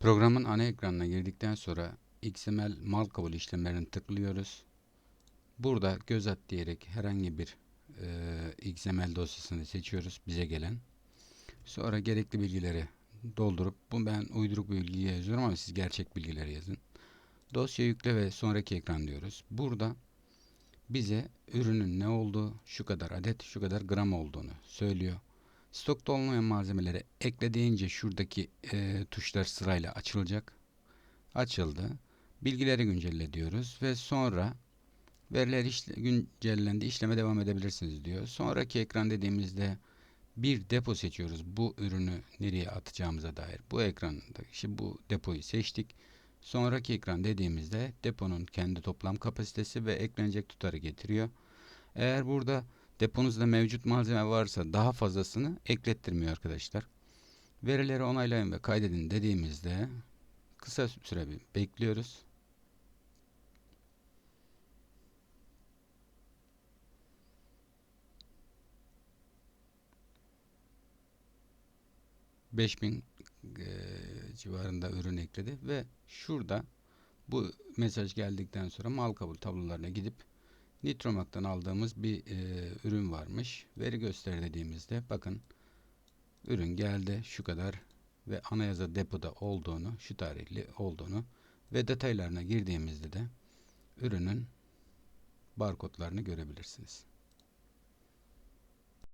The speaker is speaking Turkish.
Programın ana ekranına girdikten sonra XML mal kabul işlemlerini tıklıyoruz. Burada göz at diyerek herhangi bir e, XML dosyasını seçiyoruz bize gelen. Sonra gerekli bilgileri doldurup bu ben uyduruk bilgi yazıyorum ama siz gerçek bilgileri yazın. Dosya yükle ve sonraki ekran diyoruz. Burada bize ürünün ne olduğu, şu kadar adet, şu kadar gram olduğunu söylüyor. Stokta olmayan malzemeleri ekle deyince şuradaki e, tuşlar sırayla açılacak. Açıldı. Bilgileri güncelle diyoruz ve sonra veriler işle, güncellendi işleme devam edebilirsiniz diyor. Sonraki ekran dediğimizde bir depo seçiyoruz. Bu ürünü nereye atacağımıza dair. Bu ekranda şimdi bu depoyu seçtik. Sonraki ekran dediğimizde deponun kendi toplam kapasitesi ve eklenecek tutarı getiriyor. Eğer burada deponuzda mevcut malzeme varsa daha fazlasını eklettirmiyor arkadaşlar. Verileri onaylayın ve kaydedin dediğimizde kısa süre bir bekliyoruz. ...5000 eee, civarında ürün ekledi ve şurada bu mesaj geldikten sonra mal kabul tablolarına gidip Nitromak'tan aldığımız bir e, ürün varmış. Veri göster dediğimizde bakın ürün geldi şu kadar ve ana yazı depoda olduğunu, şu tarihli olduğunu ve detaylarına girdiğimizde de ürünün barkodlarını görebilirsiniz.